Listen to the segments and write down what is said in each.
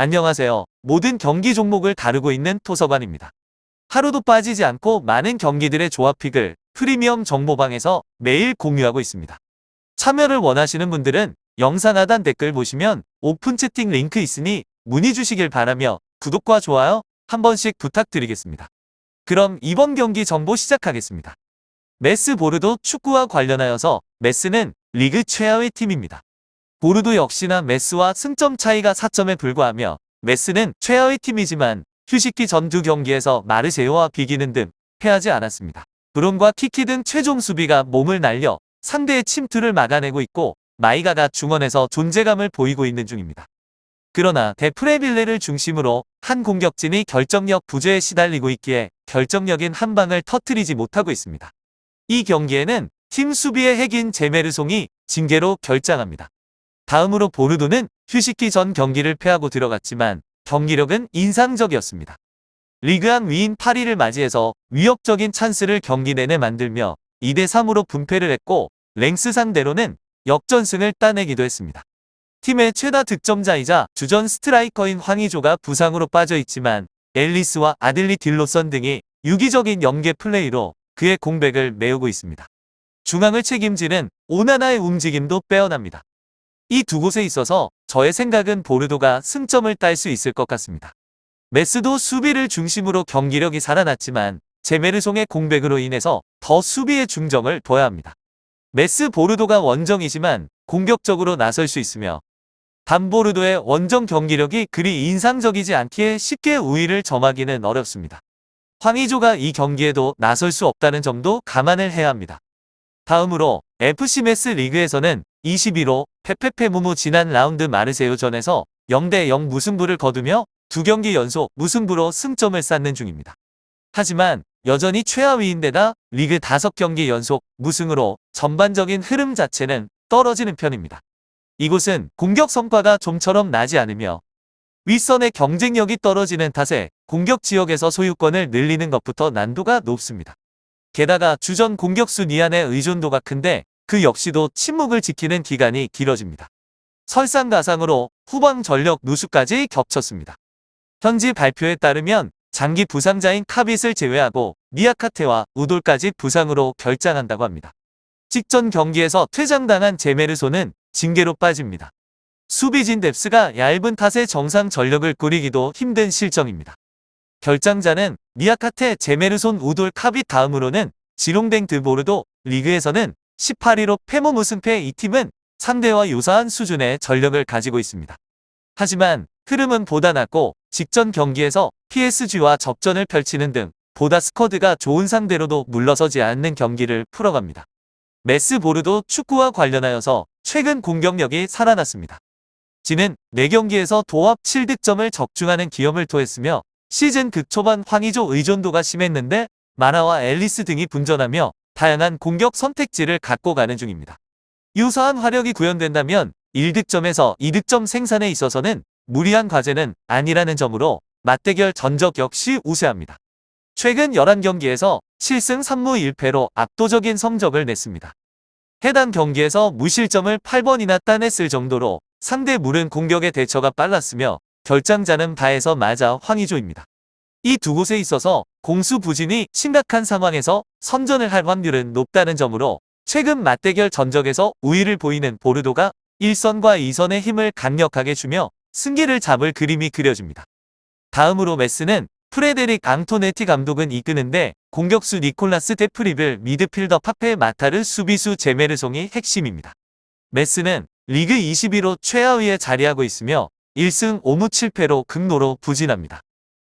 안녕하세요. 모든 경기 종목을 다루고 있는 토서관입니다. 하루도 빠지지 않고 많은 경기들의 조합픽을 프리미엄 정보방에서 매일 공유하고 있습니다. 참여를 원하시는 분들은 영상 하단 댓글 보시면 오픈 채팅 링크 있으니 문의 주시길 바라며 구독과 좋아요 한 번씩 부탁드리겠습니다. 그럼 이번 경기 정보 시작하겠습니다. 메스 보르도 축구와 관련하여서 메스는 리그 최하위 팀입니다. 보르도 역시나 메스와 승점 차이가 4점에 불과하며 메스는 최하위 팀이지만 휴식기 전 두 경기에서 마르세유와 비기는 등 패하지 않았습니다. 브론과 키키 등 최종 수비가 몸을 날려 상대의 침투를 막아내고 있고 마이가가 중원에서 존재감을 보이고 있는 중입니다. 그러나 데프레빌레를 중심으로 한 공격진이 결정력 부재에 시달리고 있기에 결정력인 한 방을 터트리지 못하고 있습니다. 이 경기에는 팀 수비의 핵인 제메르송이 징계로 결장합니다. 다음으로 보르도는 휴식기 전 경기를 패하고 들어갔지만 경기력은 인상적이었습니다. 리그안 위인 파리를 맞이해서 위협적인 찬스를 경기 내내 만들며 2대3으로 분패를 했고 랭스 상대로는 역전승을 따내기도 했습니다. 팀의 최다 득점자이자 주전 스트라이커인 황의조가 부상으로 빠져 있지만 앨리스와 아들리 딜로선 등이 유기적인 연계 플레이로 그의 공백을 메우고 있습니다. 중앙을 책임지는 오나나의 움직임도 빼어납니다. 이 두 곳에 있어서 저의 생각은 보르도가 승점을 딸 수 있을 것 같습니다. 메스도 수비를 중심으로 경기력이 살아났지만 제메르송의 공백으로 인해서 더 수비에 중점을 둬야 합니다. 메스 보르도가 원정이지만 공격적으로 나설 수 있으며 단보르도의 원정 경기력이 그리 인상적이지 않기에 쉽게 우위를 점하기는 어렵습니다. 황의조가 이 경기에도 나설 수 없다는 점도 감안을 해야 합니다. 다음으로 FC 메스 리그에서는 21호 페페페무무 지난 라운드 마르세유전에서 0대0 무승부를 거두며 두 경기 연속 무승부로 승점을 쌓는 중입니다. 하지만 여전히 최하위인데다 리그 5경기 연속 무승으로 전반적인 흐름 자체는 떨어지는 편입니다. 이곳은 공격 성과가 좀처럼 나지 않으며 윗선의 경쟁력이 떨어지는 탓에 공격 지역에서 소유권을 늘리는 것부터 난도가 높습니다. 게다가 주전 공격수 니안의 의존도가 큰데 그 역시도 침묵을 지키는 기간이 길어집니다. 설상가상으로 후방 전력 누수까지 겹쳤습니다. 현지 발표에 따르면 장기 부상자인 카빗을 제외하고 니아카테와 우돌까지 부상으로 결장한다고 합니다. 직전 경기에서 퇴장당한 제메르소는 징계로 빠집니다. 수비진 뎁스가 얇은 탓에 정상 전력을 꾸리기도 힘든 실정입니다. 결장자는 니아카테, 제메르손, 우돌, 카빗 다음으로는 지롱댕 드보르도 리그에서는 18위로 패모 무승패 이 팀은 상대와 유사한 수준의 전력을 가지고 있습니다. 하지만 흐름은 보다 낮고 직전 경기에서 PSG와 접전을 펼치는 등 보다 스쿼드가 좋은 상대로도 물러서지 않는 경기를 풀어갑니다. 메스 보르도 축구와 관련하여서 최근 공격력이 살아났습니다. 지는 4경기에서 도합 7득점을 적중하는 기염을 토했으며 시즌 극초반 황의조 의존도가 심했는데 마나와 앨리스 등이 분전하며 다양한 공격 선택지를 갖고 가는 중입니다. 유사한 화력이 구현된다면 1득점에서 2득점 생산에 있어서는 무리한 과제는 아니라는 점으로 맞대결 전적 역시 우세합니다. 최근 11경기에서 7승 3무 1패로 압도적인 성적을 냈습니다. 해당 경기에서 무실점을 8번이나 따냈을 정도로 상대 물은 공격의 대처가 빨랐으며 결장자는 바에서 맞아 황의조입니다. 이 두 곳에 있어서 공수 부진이 심각한 상황에서 선전을 할 확률은 높다는 점으로 최근 맞대결 전적에서 우위를 보이는 보르도가 1선과 2선의 힘을 강력하게 주며 승기를 잡을 그림이 그려집니다. 다음으로 메스는 프레데릭 앙토네티 감독은 이끄는데 공격수 니콜라스 데프리블 미드필더 파페 마타르 수비수 제메르송이 핵심입니다. 메스는 리그 21호 최하위에 자리하고 있으며 1승 5무 7패로 극노로 부진합니다.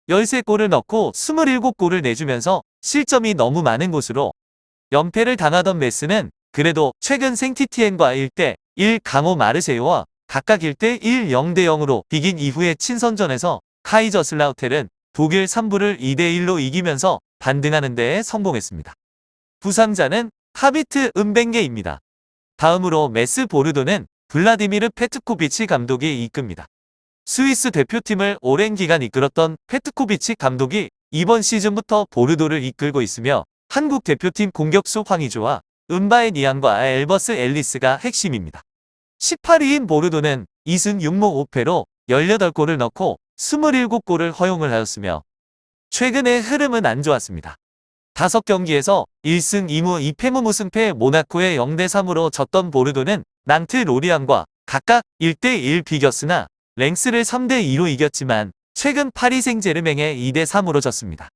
13골을 넣고 27골을 내주면서 실점이 너무 많은 곳으로 연패를 당하던 메스는 그래도 최근 생티티엔과 1대 1 강호 마르세유와 각각 1대 1 0대 0으로 비긴 이후의 친선전에서 카이저슬라우텔은 독일 3부를 2대1로 이기면서 반등하는 데에 성공했습니다. 부상자는 카비트 은벤게입니다. 다음으로 메스 보르도는 블라디미르 페트코비치 감독이 이끕니다. 스위스 대표팀을 오랜 기간 이끌었던 페트코비치 감독이 이번 시즌부터 보르도를 이끌고 있으며 한국 대표팀 공격수 황의조와 은바의 니안과 엘버스 앨리스가 핵심입니다. 18위인 보르도는 2승 6무 5패로 18골을 넣고 27골을 허용을 하였으며 최근의 흐름은 안 좋았습니다. 5경기에서 1승 2무 2패 무승패 모나코에 0대3으로 졌던 보르도는 난트 로리앙과 각각 1대1 비겼으나 랭스를 3대2로 이겼지만 최근 파리 생제르맹에 2대3으로 졌습니다.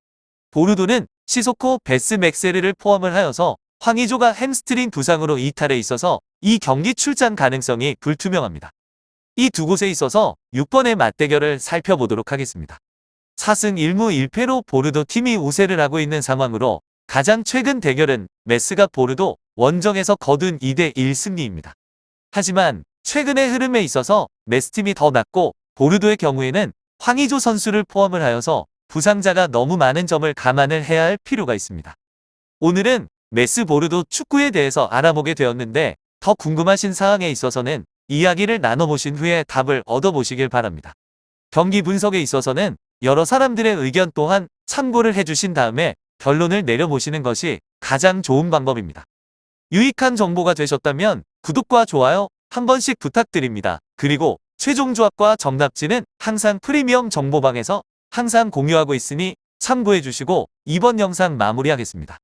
보르도는 시소코 베스 맥세르를 포함을 하여서 황의조가 햄스트링 부상으로 이탈해 있어서 이 경기 출전 가능성이 불투명합니다. 이 두 곳에 있어서 6번의 맞대결을 살펴보도록 하겠습니다. 4승 1무 1패로 보르도 팀이 우세를 하고 있는 상황으로 가장 최근 대결은 메스가 보르도 원정에서 거둔 2대1 승리입니다. 하지만 최근의 흐름에 있어서 메스팀이 더 낫고 보르도의 경우에는 황의조 선수를 포함을 하여서 부상자가 너무 많은 점을 감안을 해야 할 필요가 있습니다. 오늘은 메스 보르도 축구에 대해서 알아보게 되었는데 더 궁금하신 사항에 있어서는 이야기를 나눠보신 후에 답을 얻어보시길 바랍니다. 경기 분석에 있어서는 여러 사람들의 의견 또한 참고를 해주신 다음에 결론을 내려보시는 것이 가장 좋은 방법입니다. 유익한 정보가 되셨다면 구독과 좋아요 한 번씩 부탁드립니다. 그리고 최종 조합과 정답지는 항상 프리미엄 정보방에서 항상 공유하고 있으니 참고해 주시고 이번 영상 마무리하겠습니다.